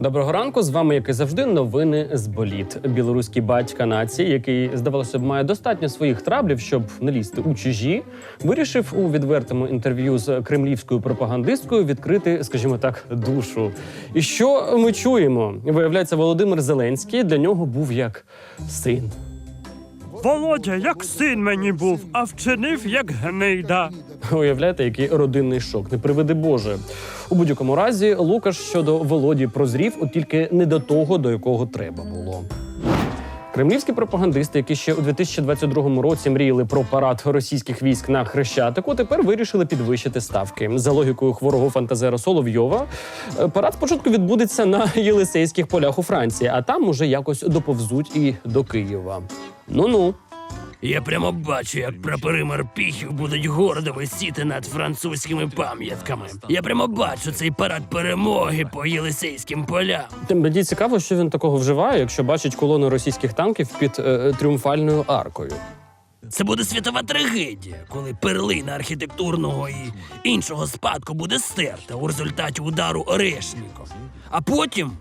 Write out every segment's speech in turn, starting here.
Доброго ранку. З вами, як і завжди, новини з боліт. Білоруський батька нації, який здавалося б має достатньо своїх траблів, щоб не лізти у чужі, вирішив у відвертому інтерв'ю з кремлівською пропагандисткою відкрити, скажімо так, душу. І що ми чуємо? Виявляється, Володимир Зеленський для нього був як син. Володя, як син мені був, а вчинив як гнида. Уявляєте, який родинний шок, не приведи Боже. У будь-якому разі Лукаш щодо Володі прозрів, от тільки не до того, до якого треба було. Кремлівські пропагандисти, які ще у 2022 році мріяли про парад російських військ на Хрещатику, тепер вирішили підвищити ставки. За логікою хворого фантазера Соловйова, е, парад спочатку відбудеться на Єлисейських полях у Франції, а там уже якось доповзуть і до Києва. Ну ну. Я прямо бачу, як прапори морпіхів будуть гордо висіти над французькими пам'ятками. Я прямо бачу цей парад перемоги по Єлисейським полям. Мені цікаво, що він такого вживає, якщо бачить колону російських танків під е, тріумфальною аркою. Це буде світова трагедія, коли перлина архітектурного і іншого спадку буде стерта у результаті удару Орешніков. А потім,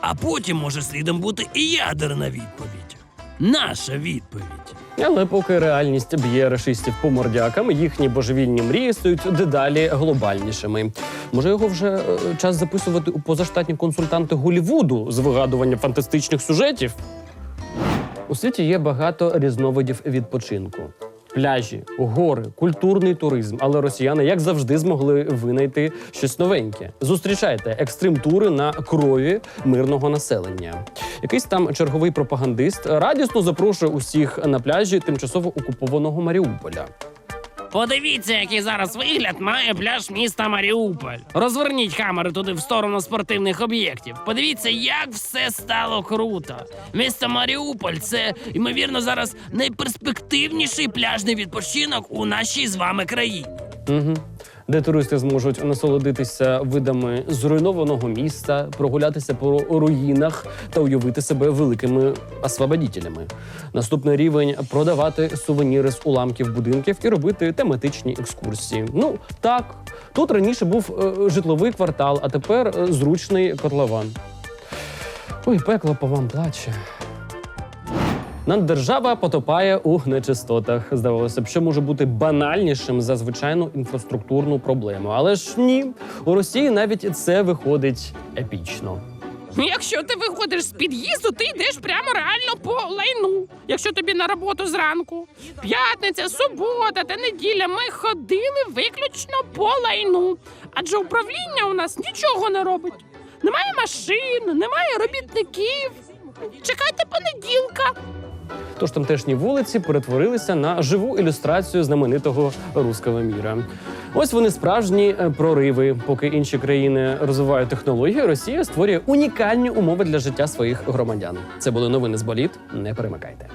а потім може слідом бути і ядерна відповідь. Наша відповідь. Але поки реальність б'є рашистів по мордякам, їхні божевільні мрії стають дедалі глобальнішими. Може, його вже е, час записувати у позаштатні консультанти Голівуду з вигадування фантастичних сюжетів? У світі є багато різновидів відпочинку. Пляжі, гори, культурний туризм. Але росіяни, як завжди, змогли винайти щось новеньке. Зустрічайте екстрим-тури на крові мирного населення. Якийсь там черговий пропагандист радісно запрошує усіх на пляжі тимчасово окупованого Маріуполя. Подивіться, який зараз вигляд має пляж міста Маріуполь. Розверніть камери туди в сторону спортивних об'єктів. Подивіться, як все стало круто. Місто Маріуполь це, ймовірно, зараз найперспективніший пляжний відпочинок у нашій з вами країні. Угу. Де туристи зможуть насолодитися видами зруйнованого міста, прогулятися по руїнах та уявити себе великими освободітелями. Наступний рівень продавати сувеніри з уламків будинків і робити тематичні екскурсії. Ну так, тут раніше був е, житловий квартал, а тепер е, зручний котлован. Ой, пекло по вам плаче. Наддержава потопає у нечистотах. Здавалося б, що може бути банальнішим за звичайну інфраструктурну проблему. Але ж ні, у Росії навіть це виходить епічно. Якщо ти виходиш з під'їзду, ти йдеш прямо реально по лайну. Якщо тобі на роботу зранку. П'ятниця, субота та неділя ми ходили виключно по лайну. Адже управління у нас нічого не робить. Немає машин, немає робітників. Чекайте понеділка. Тож тамтешні вулиці перетворилися на живу ілюстрацію знаменитого руского міра. Ось вони справжні е, прориви. Поки інші країни розвивають технології, Росія створює унікальні умови для життя своїх громадян. Це були новини з боліт. Не перемикайте.